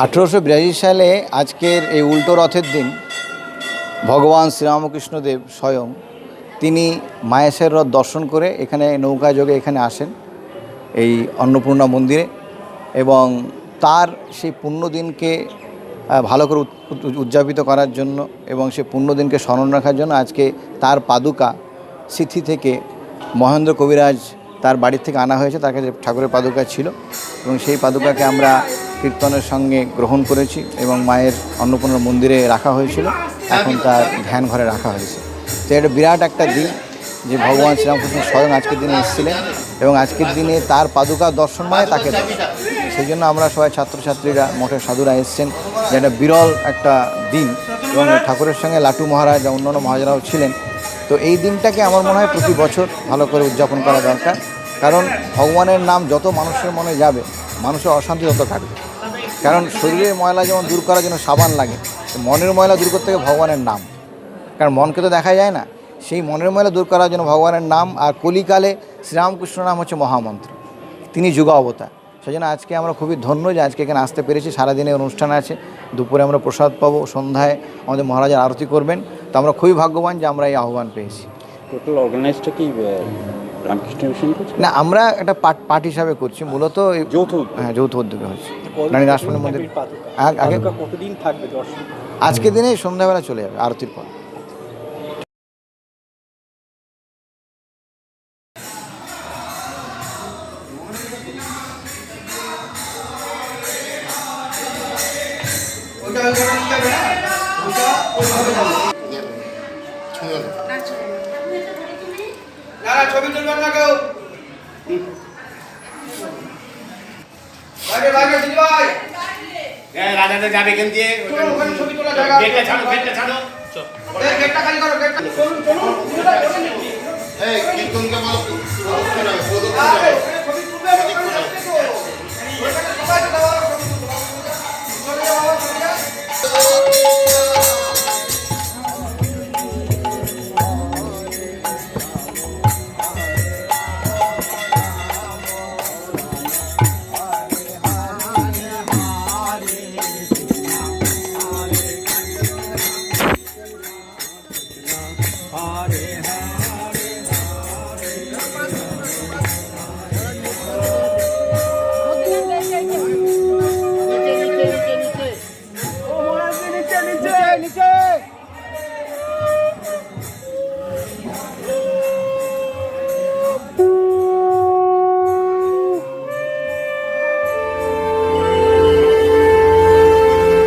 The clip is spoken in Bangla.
আঠেরোশো বিরাশি সালে আজকের এই উল্টো রথের দিন ভগবান শ্রীরামকৃষ্ণদেব স্বয়ং তিনি মায়েশের রথ দর্শন করে এখানে নৌকা যোগে এখানে আসেন এই অন্নপূর্ণা মন্দিরে এবং তার সেই পুণ্যদিনকে ভালো করে উদ- উদ- উদযাপিত করার জন্য এবং সেই পুণ্যদিনকে স্মরণ রাখার জন্য আজকে তার পাদুকা সিথি থেকে মহেন্দ্র কবিরাজ তার বাড়ির থেকে আনা হয়েছে। তার কাছে ঠাকুরের পাদুকা ছিল এবং সেই পাদুকাকে আমরা কীর্তনের সঙ্গে গ্রহণ করেছি এবং মায়ের অন্নপূর্ণা মন্দিরে রাখা হয়েছিল। এখন তার ধ্যান ঘরে রাখা হয়েছে। তো এটা বিরাট একটা দিন যে ভগবান শ্রীরামকৃষ্ণ স্বয়ং আজকের দিনে এসেছিলেন এবং আজকের দিনে তার পাদুকা দর্শন মানে তাকে সেই জন্য আমরা সবাই ছাত্রছাত্রীরা মঠের সাধুরা এসেছেন। যে একটা বিরল একটা দিন এবং ঠাকুরের সঙ্গে লাটু মহারাজ বা অন্যান্য মহারাজারাও ছিলেন। তো এই দিনটাকে আমার মনে হয় প্রতি বছর ভালো করে উদযাপন করা দরকার। কারণ ভগবানের নাম যত মানুষের মনে যাবে, মানুষের অশান্তি তত কাটবে। কারণ শরীরের ময়লা যেমন দূর করার জন্য সাবান লাগে মনের ময়লা দূর করতে ভগবানের নাম। কারণ মনকে তো দেখা যায় না। সেই মনের ময়লা দূর করার জন্য ভগবানের নাম আর কলিকালে শ্রীরামকৃষ্ণ নাম হচ্ছে মহামন্ত্র। তিনি যুগ অবতার। সেই জন্য আজকে আমরা খুবই ধন্য যে আজকে এখানে আসতে পেরেছি। সারাদিনে অনুষ্ঠান আছে। দুপুরে আমরা প্রসাদ পাবো। সন্ধ্যায় আমাদের মহারাজার আরতি করবেন। তো আমরা খুবই ভাগ্যবান যে আমরা এই আহ্বান পেয়েছি। টোটাল অর্গানাইজটা কি রামকৃষ্ণ মিশন করছে? না আমরা একটা পার্ট পার্ট হিসাবে করছি মূলত এই- যৌথ হ্যাঁ যৌথ উদ্যোগে হচ্ছে। রানী রাসমণি মন্দির আগে কতদিন থাকবে দর্শন আজকের দিনে সন্ধ্যাবেলা চলে যাবে আরতির পর। ছবি তুলবেন না কেউ? ভাই। রাজাতে যাবে কেন দিয়ে। ওখানে ছবি তোলা জায়গা। গেটটা ছাড়ো গেটটা ছাড়ো। গেটটা খালি করো গেটটা চলুন চলুন এই কীর্তনকে বলো